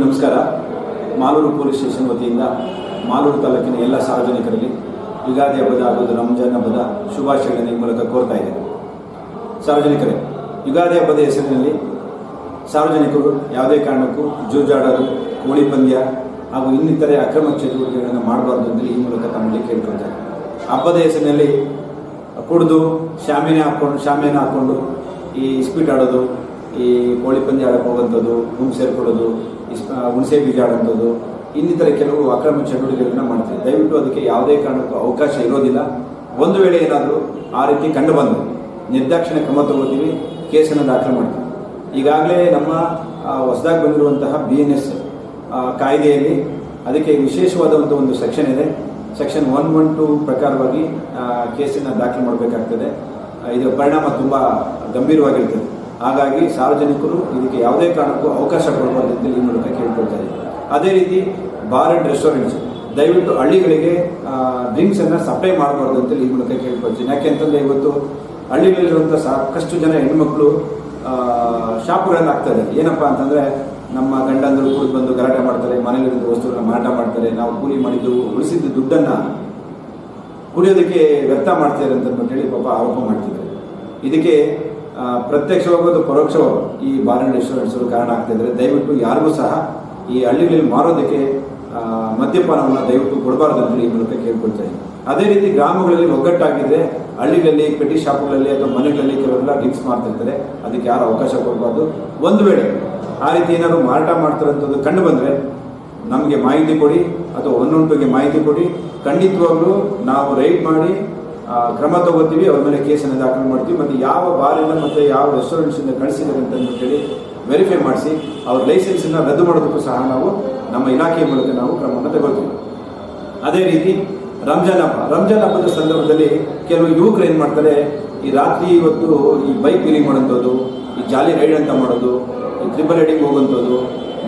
ನಮಸ್ಕಾರ. Malur police station ವತಿಯಿಂದ ಮಾಲೂರು ತಾಲೂಕಿನ ಎಲ್ಲ ಸಾರ್ವಜನಿಕರಲ್ಲಿ ಯುಗಾದಿ ಹಬ್ಬದ ಹಾಗೂ ರಂಜಾನ್ ಹಬ್ಬದ ಶುಭಾಶಯಗಳನ್ನು ಈ ಮೂಲಕ ಕೋರ್ತಾ ಇದ್ದೇನೆ. ಸಾರ್ವಜನಿಕರೇ, ಯುಗಾದಿ ಹಬ್ಬದ ಹೆಸರಿನಲ್ಲಿ ಸಾರ್ವಜನಿಕರು ಯಾವುದೇ ಕಾರಣಕ್ಕೂ ಜೂಜಾಡೋದು ಕೋಳಿ ಪಂದ್ಯ ಹಾಗೂ ಇನ್ನಿತರೆ ಅಕ್ರಮ ಚಟುವಟಿಕೆಗಳನ್ನು ಮಾಡಬಾರ್ದು ಅಂತ ಈ ಮೂಲಕ ತಮ್ಮಲ್ಲಿ ಕೇಳ್ಕೊಳ್ತಾರೆ. ಹಬ್ಬದ ಹೆಸರಿನಲ್ಲಿ ಕುಡಿದು ಶಾಮಿನ ಹಾಕ್ಕೊಂಡು ಶಾಮಿಯನ್ನು ಹಾಕ್ಕೊಂಡು ಈ ಇಸ್ಪೀಟ್ ಆಡೋದು, ಈ ಕೋಳಿ ಪಂದ್ಯ ಆಡಕ್ಕೆ ಹೋಗುವಂಥದ್ದು ಗುಂಪು ಸೇರ್ಕೊಳ್ಳೋದು ಹುಣಸೆ ಬೀಜ ಆಡುವಂಥದ್ದು ಇನ್ನಿತರ ಕೆಲವು ಅಕ್ರಮ ಚಟುವಟಿಕೆಗಳನ್ನ ಮಾಡ್ತಾರೆ ದಯವಿಟ್ಟು ಅದಕ್ಕೆ ಯಾವುದೇ ಕಾರಣಕ್ಕೂ ಅವಕಾಶ ಇರೋದಿಲ್ಲ. ಒಂದು ವೇಳೆ ಏನಾದರೂ ಆ ರೀತಿ ಕಂಡು ಬಂದು ನಿರ್ದಾಕ್ಷಿಣ್ಯ ಕ್ರಮ ತಗೋತೀವಿ ಕೇಸನ್ನು ದಾಖಲು ಮಾಡ್ತೀವಿ. ಈಗಾಗಲೇ ನಮ್ಮ ಹೊಸದಾಗಿ ಬಂದಿರುವಂತಹ ಬಿ ಎನ್ ಎಸ್ ಕಾಯ್ದೆಯಲ್ಲಿ ಅದಕ್ಕೆ ವಿಶೇಷವಾದಂಥ ಒಂದು ಸೆಕ್ಷನ್ ಇದೆ. ಸೆಕ್ಷನ್ ಒನ್ ಒನ್ ಟು ಪ್ರಕಾರವಾಗಿ ಕೇಸನ್ನು ದಾಖಲು ಮಾಡಬೇಕಾಗ್ತದೆ. ಇದರ ಪರಿಣಾಮ ತುಂಬ ಗಂಭೀರವಾಗಿರ್ತದೆ. ಹಾಗಾಗಿ ಸಾರ್ವಜನಿಕರು ಇದಕ್ಕೆ ಯಾವುದೇ ಕಾರಣಕ್ಕೂ ಅವಕಾಶ ಕೊಡಬಾರ್ದು ಅಂತ ಈ ಮೂಲಕ ಕೇಳ್ಕೊಳ್ತಾ ಇದ್ದೀವಿ ಅದೇ ರೀತಿ ಬಾರ್ ಆ್ಯಂಡ್ ರೆಸ್ಟೋರೆಂಟ್ಸ್ ದಯವಿಟ್ಟು ಹಳ್ಳಿಗಳಿಗೆ ಡ್ರಿಂಕ್ಸನ್ನು ಸಪ್ಲೈ ಮಾಡಬಾರ್ದು ಅಂತ ಈ ಮೂಲಕ ಕೇಳ್ಕೊಳ್ತೀನಿ. ಯಾಕೆಂತಂದರೆ ಇವತ್ತು ಹಳ್ಳಿಗಳಲ್ಲಿರುವಂಥ ಸಾಕಷ್ಟು ಜನ ಹೆಣ್ಮಕ್ಳು ಶಾಪ್ಗಳನ್ನು ಆಗ್ತಾ ಇದ್ದಾರೆ. ಏನಪ್ಪ ಅಂತಂದರೆ ನಮ್ಮ ಗಂಡಂದರು ಕೂತು ಬಂದು ಗಲಾಟೆ ಮಾಡ್ತಾರೆ ಮನೆಯಲ್ಲಿರುವಂಥ ವಸ್ತುಗಳನ್ನ ಮಾರಾಟ ಮಾಡ್ತಾರೆ, ನಾವು ಕೂಲಿ ಮಾಡಿದ್ದು, ಉಳಿಸಿದ್ದು ದುಡ್ಡನ್ನು ಕುಡಿಯೋದಕ್ಕೆ ವ್ಯರ್ಥ ಮಾಡ್ತಾರೆ ಅಂತ ಹೇಳಿ ಪಾಪ ಆರೋಪ ಮಾಡ್ತಿದ್ದಾರೆ. ಇದಕ್ಕೆ ಆ, ಪ್ರತ್ಯಕ್ಷವಾಗೂ ಅಥವಾ ಪರೋಕ್ಷವಾಗೂ ಈ ಬಾರ್ ಅಂಡ್ ಕಾರಣ ಆಗ್ತಾ ದಯವಿಟ್ಟು ಯಾರಿಗೂ ಸಹ ಈ ಹಳ್ಳಿಗಳಲ್ಲಿ ಮಾರೋದಕ್ಕೆ ಮದ್ಯಪಾನವನ್ನು ದಯವಿಟ್ಟು ಕೊಡಬಾರ್ದು ಅಂತ ಈ ಮೂಲಕ ಕೇಳ್ಕೊಳ್ತಾ ಅದೇ ರೀತಿ ಗ್ರಾಮಗಳಲ್ಲಿ ಒಗ್ಗಟ್ಟಾಗಿದ್ರೆ ಹಳ್ಳಿಗಳಲ್ಲಿ ಪೆಟ್ಟಿ ಶಾಪ್ಗಳಲ್ಲಿ ಅಥವಾ ಮನೆಗಳಲ್ಲಿ ಕೆಲವೆಲ್ಲ ಡ್ರಿಂಕ್ಸ್ ಮಾಡ್ತಿರ್ತಾರೆ ಅದಕ್ಕೆ ಯಾರು ಅವಕಾಶ ಕೊಡಬಾರ್ದು. ಒಂದು ವೇಳೆ ಆ ರೀತಿ ಏನಾದ್ರು ಮಾರಾಟ ಮಾಡ್ತಾರಂಥದ್ದು ಕಂಡು ಬಂದರೆ ನಮಗೆ ಮಾಹಿತಿ ಕೊಡಿ ಅಥವಾ ಒನ್ನೊಂಟಿಗೆ ಮಾಹಿತಿ ಕೊಡಿ. ಖಂಡಿತವಾಗ್ಲೂ ನಾವು ರೈಡ್ ಮಾಡಿ ಕ್ರಮ ತಗೋತೀವಿ, ಅವ್ರ ಮೇಲೆ ಕೇಸನ್ನು ದಾಖಲು ಮಾಡ್ತೀವಿ, ಮತ್ತು ಯಾವ ಬಾರಿನ ಮತ್ತು ಯಾವ ರೆಸ್ಟೋರೆಂಟ್ಸಿಂದ ಕಳಿಸಿದ್ದಾರೆ ಅಂತ ಹೇಳಿ ವೆರಿಫೈ ಮಾಡಿಸಿ, ಅವ್ರ ಲೈಸೆನ್ಸನ್ನು ರದ್ದು ಮಾಡೋದಕ್ಕೂ ಸಹ ನಾವು ನಮ್ಮ ಇಲಾಖೆಯ ಮೂಲಕ ನಾವು ಕ್ರಮವನ್ನು ತಗೊಳ್ತೀವಿ ಅದೇ ರೀತಿ ರಂಜಾನ್ ಹಬ್ಬ, ರಂಜಾನ್ ಹಬ್ಬದ ಸಂದರ್ಭದಲ್ಲಿ ಕೆಲವು ಯುವಕರು ಏನು ಮಾಡ್ತಾರೆ, ಈ ರಾತ್ರಿ ಇವತ್ತು ಈ ಬೈಕ್ ವೀಲಿಂಗ್ ಮಾಡೋಂಥದ್ದು, ಈ ಜಾಲಿ ರೈಡ್ ಅಂತ ಮಾಡೋದು, ಈ ತ್ರಿಬಲ್ ರೈಡಿಂಗ್ ಹೋಗುವಂಥದ್ದು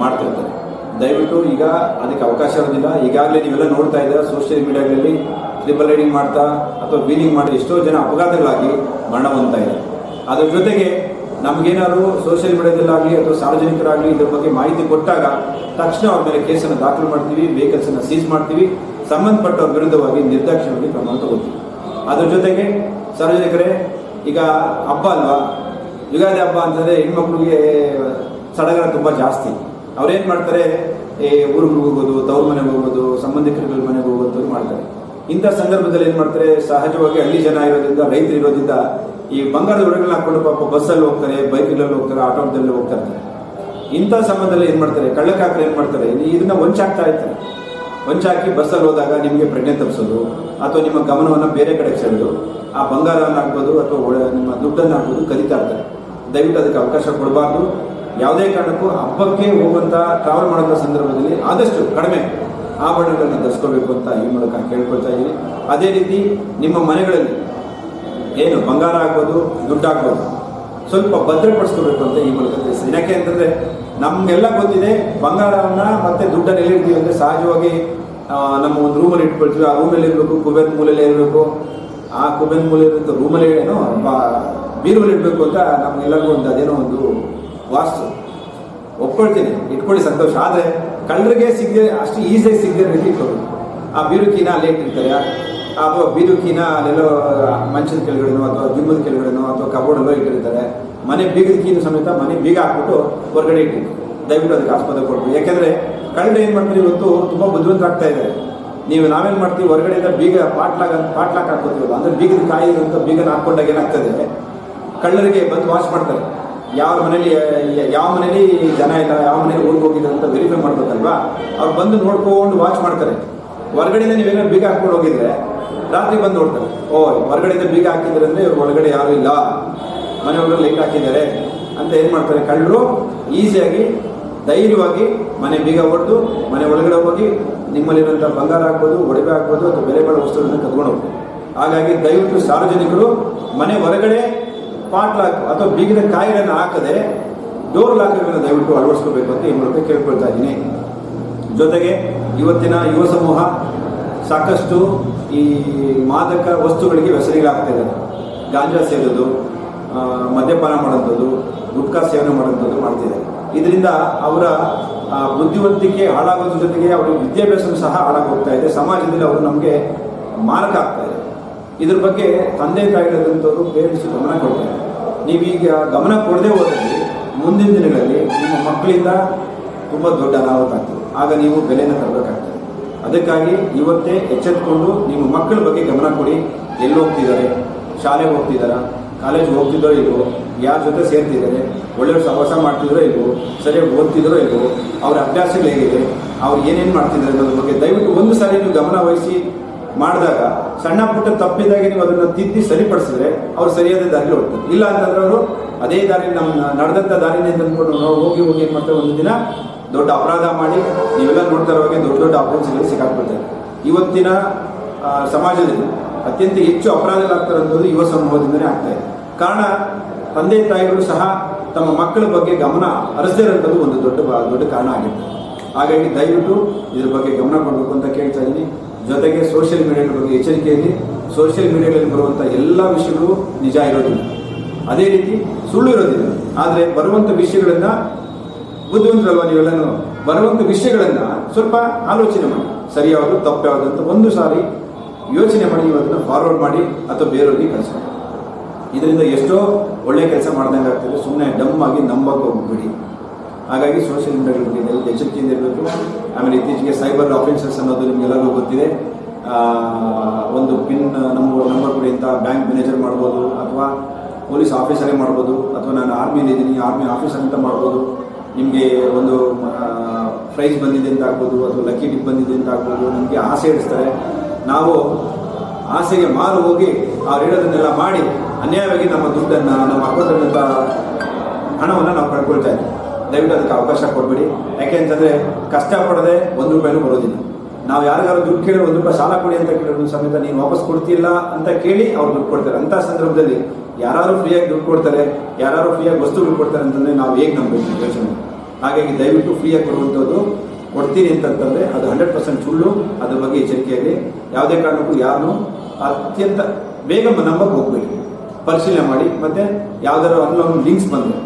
ಮಾಡ್ತಿರ್ತಾರೆ. ದಯವಿಟ್ಟು ಈಗ ಅದಕ್ಕೆ ಅವಕಾಶ ಇರೋದಿಲ್ಲ. ಈಗಾಗಲೇ ನೀವೆಲ್ಲ ನೋಡ್ತಾ ಇದ್ದೀರಾ ಸೋಷಿಯಲ್ ಮೀಡಿಯಾಗಳಲ್ಲಿ ಟ್ರಿಬಲ್ ರೈಡಿಂಗ್ ಮಾಡ್ತಾ ಅಥವಾ ವೀಲಿಂಗ್ ಮಾಡಿ ಎಷ್ಟೋ ಜನ ಅಪಘಾತಗಳಾಗಿ ಮರಣ ಹೊಂದ್ತಾ ಇದೆ ಅದ್ರ ಜೊತೆಗೆ ನಮಗೇನಾದ್ರು ಸೋಷಿಯಲ್ ಮೀಡಿಯಾದಲ್ಲಾಗಲಿ ಅಥವಾ ಸಾರ್ವಜನಿಕರಾಗಲಿ ಇದ್ರ ಬಗ್ಗೆ ಮಾಹಿತಿ ಕೊಟ್ಟಾಗ ತಕ್ಷಣ ಅವ್ರ ಮೇಲೆ ಕೇಸನ್ನು ದಾಖಲು ಮಾಡ್ತೀವಿ ವೆಹಿಕಲ್ಸನ್ನು ಸೀಸ್ ಮಾಡ್ತೀವಿ. ಸಂಬಂಧಪಟ್ಟವ್ರ ವಿರುದ್ಧವಾಗಿ ನಿರ್ದಾಕ್ಷಿಣ್ಯವಾಗಿ ಕ್ರಮ ತಗೋತೀವಿ ಅದ್ರ ಜೊತೆಗೆ ಸಾರ್ವಜನಿಕರೇ, ಈಗ ಹಬ್ಬ ಅಲ್ವಾ? ಯುಗಾದಿ ಹಬ್ಬ ಅಂತಂದರೆ ಹೆಣ್ಮಕ್ಳಿಗೆ ಸಡಗರ ತುಂಬ ಜಾಸ್ತಿ. ಅವ್ರೇನು ಮಾಡ್ತಾರೆ? ಏ, ಊರಿಗೆ ಹೋಗೋದು, ತವ್ರ ಮನೆಗೆ ಹೋಗೋದು ಸಂಬಂಧಿಕರ ಮನೆಗೆ ಹೋಗೋದು ಮಾಡ್ತಾರೆ. ಇಂಥ ಸಂದರ್ಭದಲ್ಲಿ ಏನು ಮಾಡ್ತಾರೆ? ಸಹಜವಾಗಿ ಹಳ್ಳಿ ಜನ ಇರೋದ್ರಿಂದ, ರೈತರು ಇರೋದ್ರಿಂದ ಈ ಬಂಗಾರದ ಒಡಗಳನ್ನ ಹಾಕೊಂಡು ಪಾಪ ಬಸ್ಸಲ್ಲಿ ಹೋಗ್ತಾರೆ ಬೈಕ್ಗಳಲ್ಲಿ ಹೋಗ್ತಾರೆ ಆಟೋದಲ್ಲಿ ಹೋಗ್ತಾ ಇರ್ತಾರೆ. ಇಂಥ ಸಮಯದಲ್ಲಿ ಏನು ಮಾಡ್ತಾರೆ? ಕಳ್ಳಕಾಕರು ಏನು ಮಾಡ್ತಾರೆ? ಇದನ್ನ ವಂಚಾಗ್ತಾ ಇರ್ತಾರೆ. ವಂಚಾಕಿ ಬಸ್ಸಲ್ಲಿ ಹೋದಾಗ ನಿಮಗೆ ಪ್ರಜ್ಞೆ ತಪ್ಪಿಸೋದು ಅಥವಾ ನಿಮ್ಮ ಗಮನವನ್ನು ಬೇರೆ ಕಡೆಗೆ ಸೆಳೆದು, ಆ ಬಂಗಾರವನ್ನು ಹಾಕ್ಬೋದು, ಅಥವಾ ನಿಮ್ಮ ದುಡ್ಡನ್ನು ಹಾಕ್ಬೋದು ಕಲಿತಾ ಇರ್ತಾರೆ. ದಯವಿಟ್ಟು ಅದಕ್ಕೆ ಅವಕಾಶ ಕೊಡಬಾರ್ದು. ಯಾವುದೇ ಕಾರಣಕ್ಕೂ ಹಬ್ಬಕ್ಕೆ ಹೋಗುವಂಥ ಟ್ರಾವೆಲ್ ಮಾಡುವಂಥ ಸಂದರ್ಭದಲ್ಲಿ ಆದಷ್ಟು ಕಡಿಮೆ ಆಭರಣಗಳನ್ನು ಧರಿಸ್ಕೋಬೇಕು ಅಂತ ಈ ಮೂಲಕ ಕೇಳ್ಕೊಳ್ತಾ ಇದ್ದೀನಿ. ಅದೇ ರೀತಿ ನಿಮ್ಮ ಮನೆಗಳಲ್ಲಿ ಏನು ಬಂಗಾರ ಆಗ್ಬೋದು, ದುಡ್ಡು ಆಗ್ಬೋದು, ಸ್ವಲ್ಪ ಭದ್ರಪಡಿಸ್ಕೋಬೇಕು ಅಂತ ಈ ಮೂಲಕ ತಿಳಿಸ್ತೀನಿ. ಯಾಕೆ ಅಂತಂದ್ರೆ ನಮ್ಗೆಲ್ಲ ಗೊತ್ತಿದೆ ಬಂಗಾರವನ್ನ ಮತ್ತೆ ದುಡ್ಡನ್ನು ಎಲ್ಲಿರ್ತೀವಿ ಅಂದ್ರೆ ಸಹಜವಾಗಿ ನಮ್ಮ ಒಂದು ರೂಮಲ್ಲಿ ಇಟ್ಕೊಳ್ತೀವಿ. ಆ ರೂಮಲ್ಲಿ ಇರಬೇಕು, ಕುಬೇರ್ ಮೂಲೆಯಲ್ಲೇ ಇರಬೇಕು. ಆ ಕುಬೇರ್ ಮೂಲೆ ಇರುವಂಥ ರೂಮಲ್ಲಿ ಏನೋ ಬೀರುವಲ್ಲಿ ಇಡಬೇಕು ಅಂತ ನಮ್ಗೆಲ್ಲರಿಗೂ ಒಂದು, ಅದೇನೋ ಒಂದು ವಾಸ್ತು. ಒಪ್ಕೊಳ್ತೀನಿ. ಇಟ್ಕೊಳ್ಳಿ ಸಂತೋಷ. ಆದರೆ ಕಳ್ಳರಿಗೆ ಸಿಗದೆ, ಅಷ್ಟು ಈಸಿಯಾಗಿ ಸಿಗದೆ ರೀತಿ ಆ ಬೀರುಕಿನ ಲೇಟ್ ಇಟ್ಟಿರ್ತಾರೆ ಅಥವಾ ಬೀರುಕಿನ ಅಲ್ಲೆಲ್ಲೋ ಮಂಚದ ಕೆಳಗಡೆನೋ ಅಥವಾ ಜಿಮ್ಮದ ಕೆಳಗಡೆನೋ ಅಥವಾ ಕಬೋರ್ಡಲ್ಲೋ ಇಟ್ಟಿರ್ತಾರೆ. ಮನೆ ಬೀಗದ ಕೀನು ಸಮೇತ ಮನೆ ಬೀಗ ಹಾಕ್ಬಿಟ್ಟು ಹೊರಗಡೆ ಇಟ್ಟಿರ್ತಾರೆ. ದಯವಿಟ್ಟು ಅದಕ್ಕೆ ಆಸ್ಪದ ಕೊಡ್ಬೋದು ಯಾಕೆಂದರೆ ಕಳ್ಳರು ಏನು ಮಾಡ್ತೀವಿ ಇವತ್ತು? ತುಂಬ ಬುದ್ಧಿವಂತರಾಗ್ತಾ ಇದ್ದಾರೆ. ನೀವು ನಾವೇನು ಮಾಡ್ತೀವಿ? ಹೊರಗಡೆಯಿಂದ ಬೀಗ ಪಾಟ್ಲಾಗ, ಪಾಟ್ಲಾಕ್ ಹಾಕೋತೀವಲ್ಲ ಅಂದ್ರೆ ಬೀಗದ ಕಾಯಿ ಅಂತ ಬೀಗನ ಹಾಕೊಂಡಾಗ ಏನಾಗ್ತದೆ? ಕಳ್ಳರಿಗೆ ಬಂದು ವಾಶ್ ಮಾಡ್ತಾರೆ. ಯಾವ ಮನೇಲಿ ಯಾವ ಮನೇಲಿ ಜನ ಇಲ್ಲ, ಯಾವ ಮನೇಲಿ ಊರಿಗೆ ಹೋಗಿದ್ದಾರೆ ಅಂತ ವೆರಿಫೈ ಮಾಡ್ಬೇಕಲ್ವಾ? ಅವ್ರು ಬಂದು ನೋಡ್ಕೊಂಡು ವಾಚ್ ಮಾಡ್ತಾರೆ. ಹೊರಗಡೆಯಿಂದ ನೀವೇನೋ ಬೀಗ ಹಾಕೊಂಡು ಹೋಗಿದ್ರೆ, ರಾತ್ರಿ ಬಂದು ನೋಡ್ತಾರೆ. ಓ, ಹೊರಗಡೆಯಿಂದ ಬೀಗ ಹಾಕಿದ್ರೆ ಅಂದರೆ ಇವ್ರು ಒಳಗಡೆ ಯಾರು ಇಲ್ಲ. ಮನೆ ಒಳಗಡೆ ಲೈಟ್ ಹಾಕಿದ್ದಾರೆ ಅಂತ ಏನು ಮಾಡ್ತಾರೆ? ಕಳ್ಳರು ಈಸಿಯಾಗಿ, ಧೈರ್ಯವಾಗಿ ಮನೆ ಬೀಗ ಹೊಡೆದು ಮನೆ ಒಳಗಡೆ ಹೋಗಿ ನಿಮ್ಮಲ್ಲಿರುವಂಥ ಬಂಗಾರ ಹಾಕ್ಬೋದು, ಒಡವೆ ಹಾಕ್ಬೋದು ಅಥವಾ ಬೆಲೆ ಬಾಳೋ ವಸ್ತುಗಳನ್ನು ಕದ್ಕೊಂಡು ಹೋಗ್ಬೋದು ಹಾಗಾಗಿ ದಯವಿಟ್ಟು ಸಾರ್ವಜನಿಕರು ಮನೆ ಹೊರಗಡೆ ಪಾಟ್ ಲಾಕ್ ಅಥವಾ ಬೀಗಿನ ಕಾಯಿಗಳನ್ನು ಹಾಕದೆ ಡೋರ್ ಲಾಕರ್ಗಳನ್ನು ದಯವಿಟ್ಟು ಅಳವಡಿಸ್ಕೋಬೇಕು ಅಂತ ಈ ಮೂಲಕ ಕೇಳ್ಕೊಳ್ತಾ ಇದ್ದೀನಿ. ಜೊತೆಗೆ ಇವತ್ತಿನ ಯುವ ಸಮೂಹ ಸಾಕಷ್ಟು ಈ ಮಾದಕ ವಸ್ತುಗಳಿಗೆ ವ್ಯಸನಿಗಳಾಗ್ತಾ ಇದ್ದಾರೆ. ಗಾಂಜಾ ಸೇರೋದು ಮದ್ಯಪಾನ ಮಾಡುವಂಥದ್ದು, ಗುಟ್ಕಾ ಸೇವನೆ ಮಾಡುವಂಥದ್ದು ಮಾಡ್ತಿದ್ದಾರೆ ಇದರಿಂದ ಅವರ ಬುದ್ಧಿವಂತಿಕೆ ಹಾಳಾಗೋದ್ರ ಜೊತೆಗೆ ಅವರ ವಿದ್ಯಾಭ್ಯಾಸ ಸಹ ಹಾಳಾಗೋಗ್ತಾ ಇದೆ. ಸಮಾಜದಲ್ಲಿ ಅವರು ನಮಗೆ ಮಾರಕ ಆಗ್ತಾ ಇದೆ ಇದ್ರ ಬಗ್ಗೆ ತಂದೆ ತಾಯಿಗಳಂತವರು ಪೇರೆಂಟ್ಸ್ ಗಮನ ಕೊಡ್ತಾರೆ. ನೀವೀಗ ಗಮನ ಕೊಡದೆ ಹೋದಲ್ಲಿ ಮುಂದಿನ ದಿನಗಳಲ್ಲಿ ನಿಮ್ಮ ಮಕ್ಕಳಿಂದ ತುಂಬ ದೊಡ್ಡ ಅನಾಹುತ ಆಗ್ತದೆ. ಆಗ ನೀವು ಬೆಲೆನ ತರಬೇಕಾಗ್ತದೆ. ಅದಕ್ಕಾಗಿ ಇವತ್ತೇ ಎಚ್ಚೆತ್ಕೊಂಡು ನಿಮ್ಮ ಮಕ್ಕಳ ಬಗ್ಗೆ ಗಮನ ಕೊಡಿ. ಎಲ್ಲಿ ಹೋಗ್ತಿದ್ದಾರೆ? ಶಾಲೆಗೆ ಹೋಗ್ತಿದ್ದಾರಾ? ಕಾಲೇಜ್ ಹೋಗ್ತಿದ್ದೋ ಇಲ್ವೋ? ಯಾರ ಜೊತೆ ಸೇರ್ತಿದ್ದಾರೆ? ಒಳ್ಳೆಯ ಸಹವಾಸ ಮಾಡ್ತಿದ್ರೋ ಇಲ್ವೋ? ಸರಿಯಾಗಿ ಓದ್ತಿದ್ರೋ ಇಲ್ವೋ? ಅವ್ರ ಅಭ್ಯಾಸಗಳು ಹೇಗಿದೆ? ಅವ್ರು ಏನೇನು ಮಾಡ್ತಿದ್ದಾರೆ ಅನ್ನೋದ್ರ ಬಗ್ಗೆ ದಯವಿಟ್ಟು ಒಂದು ಸಾರಿ ನೀವು ಗಮನ ವಹಿಸಿ ಮಾಡಿದಾಗ ಸಣ್ಣ ಪುಟ್ಟ ತಪ್ಪಿದಾಗ ನೀವು ಅದನ್ನು ತಿದ್ದಿ ಸರಿಪಡಿಸಿದ್ರೆ ಅವ್ರು ಸರಿಯಾದ ದಾರಿಲಿ ಹೋಗ್ತಾರೆ. ಇಲ್ಲ ಅಂತಂದ್ರೆ ಅವರು ಅದೇ ದಾರಿ ನಮ್ಮ ನಡೆದಂಥ ದಾರಿನೇ ತಂದ್ಕೊಂಡು ನಾವು ಹೋಗಿ ಹೋಗಿ ಮಾಡ್ತಾರೆ? ಒಂದು ದಿನ ದೊಡ್ಡ ಅಪರಾಧ ಮಾಡಿ ನೀವೆಲ್ಲ ನೋಡ್ತಾ ಇರುವಾಗೆ ದೊಡ್ಡ ದೊಡ್ಡ ಅಪರಾಧಗಳಲ್ಲಿ ಸಿಕ್ಕಾಕ್ಬಿಡ್ತಾರೆ. ಇವತ್ತಿನ ಸಮಾಜದಲ್ಲಿ ಅತ್ಯಂತ ಹೆಚ್ಚು ಅಪರಾಧಗಳಾಗ್ತಾರೆ ಅನ್ನೋದು ಯುವ ಸಮೂಹದಿಂದಲೇ ಆಗ್ತಾ ಇದೆ. ಕಾರಣ ತಂದೆ ತಾಯಿಗಳು ಸಹ ತಮ್ಮ ಮಕ್ಕಳ ಬಗ್ಗೆ ಗಮನ ಹರಿಸದೇ ಇರೋದು ಒಂದು ದೊಡ್ಡ ದೊಡ್ಡ ಕಾರಣ ಆಗಿರ್ತದೆ. ಹಾಗಾಗಿ ದಯವಿಟ್ಟು ಇದ್ರ ಬಗ್ಗೆ ಗಮನ ಕೊಡಬೇಕು ಅಂತ ಕೇಳ್ತಾ ಇದ್ದೀನಿ. ಜೊತೆಗೆ ಸೋಷಿಯಲ್ ಮೀಡಿಯಾದ ಬಗ್ಗೆ ಎಚ್ಚರಿಕೆಯಲ್ಲಿ ಸೋಷಿಯಲ್ ಮೀಡಿಯಾಗಳಲ್ಲಿ ಬರುವಂಥ ಎಲ್ಲ ವಿಷಯಗಳು ನಿಜ ಇರೋದಿಲ್ಲ. ಅದೇ ರೀತಿ ಸುಳ್ಳು ಇರೋದಿಲ್ಲ. ಆದರೆ ಬರುವಂಥ ವಿಷಯಗಳನ್ನ ಬುದ್ಧಿವಂತರಲ್ವ ನೀವೆಲ್ಲನೂ? ಬರುವಂಥ ವಿಷಯಗಳನ್ನ ಸ್ವಲ್ಪ ಆಲೋಚನೆ ಮಾಡಿ. ಸರಿಯಾವುದು ತಪ್ಪು ಅಂತ ಒಂದು ಸಾರಿ ಯೋಚನೆ ಮಾಡಿ, ಇವತ್ತನ್ನು ಫಾರ್ವರ್ಡ್ ಮಾಡಿ ಅಥವಾ ಬೇರೆಯವ್ರಿಗೆ ಮಾಡಿ ಇದರಿಂದ ಎಷ್ಟೋ ಒಳ್ಳೆ ಕೆಲಸ ಮಾಡ್ದಂಗೆ ಆಗ್ತದೆ ಸುಮ್ಮನೆ ಡಮ್ ಆಗಿ ನಂಬಕ್ಕೆ ಹೋಗ್ಬಿಡಿ. ಹಾಗಾಗಿ ಸೋಷಿಯಲ್ ಮೀಡಿಯಾಗಳ ಬಗ್ಗೆ ದಯವಿಟ್ಟು ಎಚ್ಚರಿಕೆಯಿಂದ ಇರಬೇಕು ಆಮೇಲೆ ಇತ್ತೀಚೆಗೆ ಸೈಬರ್ ಆಫೆನ್ಸಸ್ ಅನ್ನೋದು ನಿಮಗೆಲ್ಲರಿಗೂ ಗೊತ್ತಿದೆ. ಒಂದು ಪಿನ್ ನಮ್ಮ ನಂಬರ್ ಕೂಡ ಇಂಥ ಬ್ಯಾಂಕ್ ಮ್ಯಾನೇಜರ್ ಮಾಡ್ಬೋದು ಅಥವಾ ಪೊಲೀಸ್ ಆಫೀಸರೇ ಮಾಡ್ಬೋದು ಅಥವಾ ನಾನು ಆರ್ಮಿಲಿ ಇದ್ದೀನಿ ಆರ್ಮಿ ಆಫೀಸರ್ ಅಂತ ಮಾಡ್ಬೋದು. ನಿಮಗೆ ಒಂದು ಪ್ರೈಸ್ ಬಂದಿದೆ ಅಂತ ಆಗ್ಬೋದು ಅಥವಾ ಲಕ್ಕಿ ಟಿಪ್ ಬಂದಿದೆ ಅಂತ ಆಗ್ಬೋದು. ನಿಮಗೆ ಆಸೆ ಇಡಿಸ್ತಾರೆ ನಾವು ಆಸೆಗೆ ಮಾರು ಹೋಗಿ ಅವ್ರು ಹೇಳೋದನ್ನೆಲ್ಲ ಮಾಡಿ ಅನ್ಯಾಯವಾಗಿ ನಮ್ಮ ದುಡ್ಡನ್ನು, ನಮ್ಮ ಅಕೌಂಟಲ್ಲಿದ್ದ ಹಣವನ್ನು ನಾವು ಕಳ್ಕೊಳ್ತಾ ಇದ್ದೀವಿ. ದಯವಿಟ್ಟು ಅದಕ್ಕೆ ಅವಕಾಶ ಕೊಡಬೇಡಿ. ಕಷ್ಟ ಕಷ್ಟಪಡದೆ ಒಂದು ರೂಪಾಯಿನೂ ಬರೋದಿಲ್ಲ. ನಾವು ಯಾರಿಗಾರು ದುಡ್ಡು ಕೇಳಿ ಒಂದು ರೂಪಾಯಿ ಸಾಲ ಕೊಡಿ ಅಂತ ಕೇಳಿದ್ರು ಸಮೇತ ನೀವು ವಾಪಸ್ ಕೊಡ್ತಿಲ್ಲ ಅಂತ ಕೇಳಿ ಅವ್ರು ದುಡ್ಡು ಕೊಡ್ತಾರೆ. ಅಂಥ ಸಂದರ್ಭದಲ್ಲಿ ಯಾರು ಫ್ರೀಯಾಗಿ ದುಡ್ಡು ಕೊಡ್ತಾರೆ ಯಾರು ಫ್ರೀಯಾಗಿ ವಸ್ತುಗಳು ಕೊಡ್ತಾರೆ ಅಂತಂದರೆ ನಾವು ಹೇಗೆ ನಂಬಬೇಕು ಯೋಚನೆ ಹಾಗಾಗಿ ದಯವಿಟ್ಟು ಫ್ರೀಯಾಗಿ ಕೊಡುವಂಥದ್ದು ಕೊಡ್ತೀನಿ ಅಂತಂತಂದರೆ ಅದು ಹಂಡ್ರೆಡ್ ಪರ್ಸೆಂಟ್ ಸುಳ್ಳು, ಅದ್ರ ಬಗ್ಗೆ ಎಚ್ಚರಿಕೆಯಲ್ಲಿ ಯಾವುದೇ ಕಾರಣಕ್ಕೂ ಯಾರನ್ನು ಅತ್ಯಂತ ಬೇಗ ನಂಬಕ್ಕೆ ಹೋಗ್ಬೇಕು ಪರಿಶೀಲನೆ ಮಾಡಿ, ಮತ್ತೆ ಯಾವ್ದಾದ್ರು ಅನ್ಲೋನ್ ಲಿಂಕ್ಸ್ ಬಂದರೆ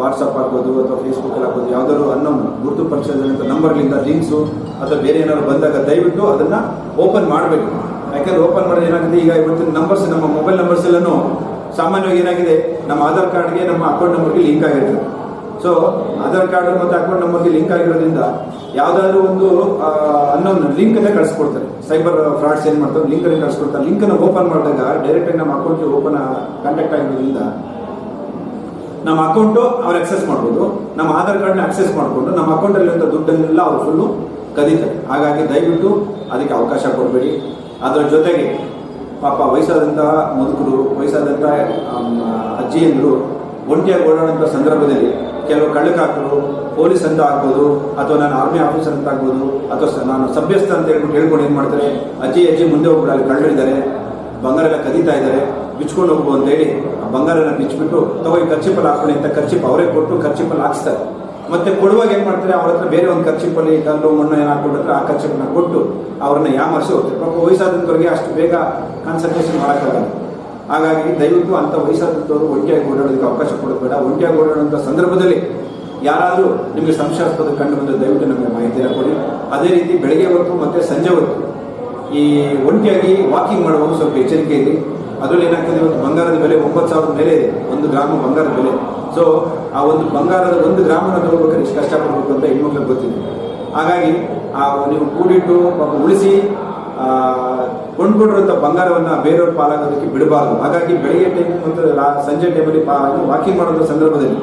ವಾಟ್ಸಪ್ ಆಗ್ಬೋದು ಅಥವಾ ಫೇಸ್ಬುಕ್ ಆಗ್ಬೋದು, ಯಾವ್ದಾದ್ರು ಅನ್ನೋ ಗುರುತು ಪರಿಚಯದಂಥ ನಂಬರ್ಗಳಿಂದ ಲಿಂಕ್ಸು ಅಥವಾ ಬೇರೆ ಏನಾದ್ರು ಬಂದಾಗ ದಯವಿಟ್ಟು ಅದನ್ನ ಓಪನ್ ಮಾಡಬೇಕು. ಯಾಕಂದ್ರೆ ಓಪನ್ ಮಾಡಿದ್ರೆ ಏನಾಗಿದೆ ಈಗ ಇವತ್ತಿನ ನಂಬರ್ಸ್ ನಮ್ಮ ಮೊಬೈಲ್ ನಂಬರ್ಸ್ ಎಲ್ಲನೂ ಸಾಮಾನ್ಯವಾಗಿ ಏನಾಗಿದೆ? ನಮ್ಮ ಆಧಾರ್ ಕಾರ್ಡ್ಗೆ ನಮ್ಮ ಅಕೌಂಟ್ ನಂಬರ್ಗೆ ಲಿಂಕ್ ಆಗಿರ್ತದೆ. ಸೊ ಆಧಾರ್ ಕಾರ್ಡ್ ಮತ್ತು ಅಕೌಂಟ್ ನಂಬರ್ಗೆ ಲಿಂಕ್ ಆಗಿರೋದ್ರಿಂದ ಯಾವುದಾದ್ರೂ ಒಂದು ಅನ್ನ ಕಳಿಸ್ಕೊಡ್ತಾರೆ. ಸೈಬರ್ ಫ್ರಾಡ್ಸ್ ಏನ್ ಮಾಡ್ತಾರೆ ಲಿಂಕ್ ಅನ್ನು ಕಳಿಸ್ಕೊಡ್ತಾರೆ. ಲಿಂಕ್ ಅನ್ನು ಓಪನ್ ಮಾಡಿದಾಗ ಡೈರೆಕ್ಟ್ ಆಗಿ ನಮ್ಮ ಅಕೌಂಟ್ಗೆ ಓಪನ್ ಕಾಂಟ್ಯಾಕ್ಟ್ ಆಗಿರೋದ್ರಿಂದ ನಮ್ಮ ಅಕೌಂಟು ಅವ್ರು ಆಕ್ಸೆಸ್ ಮಾಡ್ಬೋದು. ನಮ್ಮ ಆಧಾರ್ ಕಾರ್ಡ್ನ ಆಕ್ಸೆಸ್ ಮಾಡಿಕೊಂಡು ನಮ್ಮ ಅಕೌಂಟಲ್ಲಿರುವಂಥ ದುಡ್ಡನ್ನೆಲ್ಲ ಅವ್ರು ಫುಲ್ಲು ಕದೀತಾರೆ. ಹಾಗಾಗಿ ದಯವಿಟ್ಟು ಅದಕ್ಕೆ ಅವಕಾಶ ಕೊಡಬೇಡಿ. ಅದರ ಜೊತೆಗೆ ಪಾಪ ವಯಸ್ಸಾದಂತಹ ಮುದುಕರು ವಯಸ್ಸಾದಂತಹ ಅಜ್ಜಿಯಂದರು, ಒಂಟಿಯಾಗಿ ಓಡಾಡುವಂಥ ಸಂದರ್ಭದಲ್ಲಿ ಕೆಲವು ಕಳ್ಳಕಾಕರು, ಪೊಲೀಸ್ ಅಂತ ಆಗ್ಬೋದು, ಅಥವಾ ನಾನು ಆರ್ಮಿ ಆಫೀಸರ್ ಅಂತ ಆಗ್ಬೋದು, ಅಥವಾ ನಾನು ಸಭ್ಯಸ್ಥ ಅಂತ ಹೇಳ್ಬಿಟ್ಟು ಹೇಳ್ಕೊಂಡು ಏನು ಮಾಡ್ತಾರೆ? ಅಜ್ಜಿ ಅಜ್ಜಿ ಮುಂದೆ ಹೋಗ್ಬಿಟ್ಟು ಅಲ್ಲಿ ಕಳ್ಳರಿದ್ದಾರೆ, ಬಂಗಾರ ಎಲ್ಲ ಕದೀತಾ ಇದ್ದಾರೆ. ಬಿಚ್ಕೊಂಡು ಹೋಗು ಅಂತ ಹೇಳಿ ಆ ಬಂಗಾರನ ಬಿಚ್ಚಿಬಿಟ್ಟು, ತಗೋ ಈ ಖರ್ಚಿಪಲ್ಲಿ ಹಾಕೊಳ್ಳಿ ಅಂತ ಖರ್ಚಿಪ್ ಅವರೇ ಕೊಟ್ಟು ಖರ್ಚಿಪಲ್ಲಿ ಹಾಕ್ಸ್ತಾರೆ. ಮತ್ತೆ ಕೊಡುವಾಗ ಏನ್ ಮಾಡ್ತಾರೆ? ಅವ್ರ ಹತ್ರ ಬೇರೆ ಒಂದು ಖರ್ಚಿಪಲ್ಲಿ ಕಲ್ಲು ಮಣ್ಣು ಏನು ಹಾಕೊಂಡ್ರೆ ಆ ಖರ್ಚಿಪನ್ನ ಕೊಟ್ಟು ಅವ್ರನ್ನ ಯಾಮರ್ಸಿ ಹೋಗ್ತಾರೆ. ಪಾಪ ವಯಸ್ಸಾದಂಥವ್ರಿಗೆ ಅಷ್ಟು ಬೇಗ ಕಾನ್ಸಂಟ್ರೇಷನ್ ಮಾಡೋಕ್ಕಾಗಲ್ಲ. ಹಾಗಾಗಿ ದಯವಿಟ್ಟು ಅಂತ ವಯಸ್ಸಾದಂಥವ್ರು ಒಂಟಿಯಾಗಿ ಓಡಾಡೋದಕ್ಕೆ ಅವಕಾಶ ಕೊಡಬೇಡ ಬೇಡ. ಒಂಟಿಯಾಗಿ ಓಡಾಡುವಂಥ ಸಂದರ್ಭದಲ್ಲಿ ಯಾರಾದರೂ ನಿಮಗೆ ಸಂಶಯಾಸ್ಪದ ಕಂಡು ಬಂದರೆ ದಯವಿಟ್ಟು ನಮಗೆ ಮಾಹಿತಿನ ಕೊಡಿ. ಅದೇ ರೀತಿ ಬೆಳಗ್ಗೆ ಹೊತ್ತು ಮತ್ತು ಸಂಜೆ ಹೊತ್ತು ಈ ಒಂಟಿಯಾಗಿ ವಾಕಿಂಗ್ ಮಾಡುವಾಗ ಸ್ವಲ್ಪ ಎಚ್ಚರಿಕೆ ಇರಿ ಅದರಲ್ಲಿ ಏನಾಗ್ತದೆ ಒಂದು ಬಂಗಾರದ ಬೆಲೆ ಒಂಬತ್ತು ಸಾವಿರದ ಮೇಲೆ ಇದೆ. ಒಂದು ಗ್ರಾಮ ಬಂಗಾರದ ಬೆಲೆ. ಸೊ ಆ ಒಂದು ಬಂಗಾರದ ಒಂದು ಗ್ರಾಮನ ತಗೋಬೇಕಾದ್ರೆ ಇಷ್ಟು ಕಷ್ಟಪಡಬೇಕು ಅಂತ ಹೆಣ್ಮಕ್ಳಿಗೆ ಗೊತ್ತಿದೆ. ಹಾಗಾಗಿ, ಆ, ನೀವು ಕೂಡಿಟ್ಟು ಉಳಿಸಿ ಕೊಂಡ್ಕೊಂಡಿರುವಂಥ ಬಂಗಾರವನ್ನು ಬೇರೆಯವ್ರ ಪಾಲಾಗೋದಕ್ಕೆ ಬಿಡಬಾರ್ದು. ಹಾಗಾಗಿ ಬೆಳಗ್ಗೆ ಟೈಮ್ ಮತ್ತು ಸಂಜೆ ಟೈಮಲ್ಲಿ ವಾಕಿಂಗ್ ಮಾಡೋದ್ರ ಸಂದರ್ಭದಲ್ಲಿ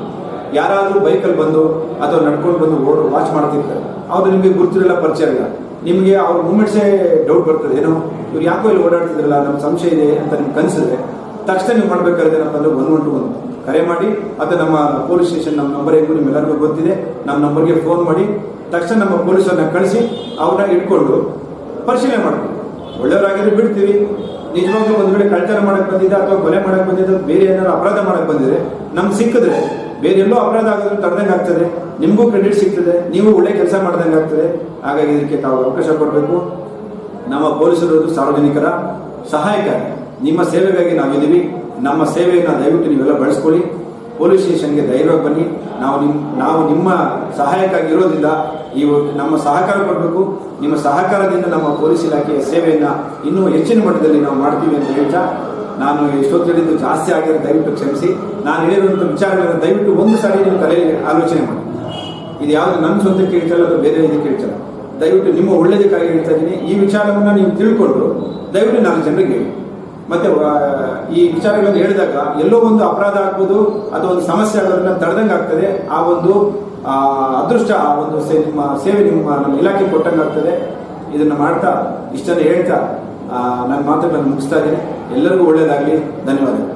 ಯಾರಾದರೂ ಬೈಕಲ್ಲಿ ಬಂದು ಅಥವಾ ನಡ್ಕೊಂಡು ಬಂದು ಓಡ್ ವಾಚ್ ಮಾಡ್ತಿರ್ತಾರೆ. ಅವ್ರು ನಿಮಗೆ ಗುರುತಿರಲ್ಲ ಪರಿಚಯ ಇಲ್ಲ. ನಿಮಗೆ ಅವ್ರ ಮೂಮೆಂಟ್ಸೇ ಡೌಟ್ ಬರ್ತದೆ. ಏನೋ, ಇವ್ರು ಯಾಕೋ ಇಲ್ಲಿ ಓಡಾಡ್ತಿದ್ರಲ್ಲ ನಮ್ಮ ಸಂಶಯ ಇದೆ ಅಂತ ನಿಮ್ಗೆ ಕನ್ಸಿದ್ರೆ ತಕ್ಷಣ ನೀವು ಮಾಡ್ಬೇಕಾದ್ರೆ ಏನಪ್ಪ ಅಂದ್ರೆ ಒನ್ ಒನ್ ಟು ಒನ್ ಕರೆ ಮಾಡಿ ಅಥವಾ ನಮ್ಮ ಪೊಲೀಸ್ ಸ್ಟೇಷನ್ ನಮ್ಮ ನಂಬರ್ ಹೇಗೂ ನಿಮ್ಮೆಲ್ಲರಿಗೂ ಗೊತ್ತಿದೆ, ನಮ್ಮ ನಂಬರ್ಗೆ ಫೋನ್ ಮಾಡಿ, ತಕ್ಷಣ ನಮ್ಮ ಪೊಲೀಸರನ್ನ ಕಳಿಸಿ, ಅವ್ರನ್ನ ಇಟ್ಕೊಂಡು ಪರಿಶೀಲನೆ ಮಾಡ್ತೀವಿ. ಒಳ್ಳೆಯವರಾಗಿದ್ರೆ ಬಿಡ್ತೀವಿ ನಿಜವಾಗ್ಲೂ ಒಂದ್ ವೇಳೆ ಕಳ್ತನ ಮಾಡಕ್ ಬಂದಿದ್ದ ಅಥವಾ ಕೊಲೆ ಮಾಡಕ್ ಬಂದಿದ್ದ ಬೇರೆ ಏನಾದ್ರು ಅಪರಾಧ ಮಾಡಕ್ ಬಂದಿದ್ರೆ ನಮ್ಗೆ ಸಿಕ್ಕಿದ್ರೆ, ಬೇರೆ ಎಲ್ಲೋ ಅಪರಾಧ ಆಗೋದ್ರೆ ತಡೆದಂಗೆ ಆಗ್ತದೆ. ನಿಮಗೂ ಕ್ರೆಡಿಟ್ ಸಿಗ್ತದೆ, ನೀವು ಒಳ್ಳೆ ಕೆಲಸ ಮಾಡ್ದಂಗೆ ಆಗ್ತದೆ. ಹಾಗಾಗಿ ಇದಕ್ಕೆ ತಾವು ಅವಕಾಶ ಕೊಡಬೇಕು. ನಮ್ಮ ಪೊಲೀಸರು ಸಾರ್ವಜನಿಕರ ಸಹಾಯಕ ನಿಮ್ಮ ಸೇವೆಗಾಗಿ ನಾವಿದ್ದೀವಿ. ನಮ್ಮ ಸೇವೆಯನ್ನು ದಯವಿಟ್ಟು ನೀವೆಲ್ಲ ಬಳಸ್ಕೊಳ್ಳಿ. ಪೊಲೀಸ್ ಸ್ಟೇಷನ್ಗೆ ಧೈರ್ಯವಾಗಿ ಬನ್ನಿ. ನಾವು ನಿಮ್, ನಾವು ನಿಮ್ಮ ಸಹಾಯಕ್ಕಾಗಿ ಇರೋದಿಲ್ಲ ಈ ನಮ್ಮ ಸಹಕಾರ ಕೊಡಬೇಕು. ನಿಮ್ಮ ಸಹಕಾರದಿಂದ ನಮ್ಮ ಪೊಲೀಸ್ ಇಲಾಖೆಯ ಸೇವೆಯನ್ನು ಇನ್ನೂ ಹೆಚ್ಚಿನ ಮಟ್ಟದಲ್ಲಿ ನಾವು ಮಾಡ್ತೀವಿ ಅಂತ ಹೇಳ್ತಾ, ನಾನು ಎಷ್ಟೊತ್ತು ಜಾಸ್ತಿ ಆಗಿರೋ ದಯವಿಟ್ಟು ಕ್ಷಮಿಸಿ. ನಾನು ಹೇಳಿರುವಂಥ ವಿಚಾರಗಳನ್ನು ದಯವಿಟ್ಟು ಒಂದು ಸಾರಿ ನೀವು ತಲೆಯಲ್ಲಿ ಆಲೋಚನೆ ಮಾಡಿ. ಇದು ಯಾವುದು ನನ್ನ ಸ್ವಂತಕ್ಕೆ ಹೇಳ್ತಲ್ಲ ಅದು ಬೇರೆ ಇದಕ್ಕೆ ಹೇಳ್ತಲ್ಲ ದಯವಿಟ್ಟು ನಿಮ್ಮ ಒಳ್ಳೆಯದಕ್ಕಾಗಿ ಹೇಳ್ತಾ ಇದ್ದೀನಿ. ಈ ವಿಚಾರವನ್ನು ನೀವು ತಿಳ್ಕೊಂಡು ದಯವಿಟ್ಟು ನಾಲ್ಕು ಜನರಿಗೆ ಹೇಳಿ. ಮತ್ತೆ ಈ ವಿಚಾರಗಳನ್ನು ಹೇಳಿದಾಗ ಎಲ್ಲೋ ಒಂದು ಅಪರಾಧ ಆಗ್ಬೋದು, ಅಥವಾ ಒಂದು ಸಮಸ್ಯೆ ಆಗೋದನ್ನ ತಡೆದಂಗೆ ಆಗ್ತದೆ. ಆ ಒಂದು ಅದೃಷ್ಟ, ಆ ಒಂದು ನಿಮ್ಮ ಸೇವೆ ನಿಮ್ಮ ನಮ್ಮ ಇಲಾಖೆ ಕೊಟ್ಟಂಗೆ ಆಗ್ತದೆ. ಇದನ್ನ ಮಾಡ್ತಾ, ಇಷ್ಟನ್ನು ಹೇಳ್ತಾ ನನ್ನ ಮಾತುಗಳನ್ನು ಮುಗಿಸ್ತಾ ಇದ್ದೀನಿ. ಎಲ್ಲರಿಗೂ ಒಳ್ಳೆಯದಾಗಲಿ ಧನ್ಯವಾದಗಳು.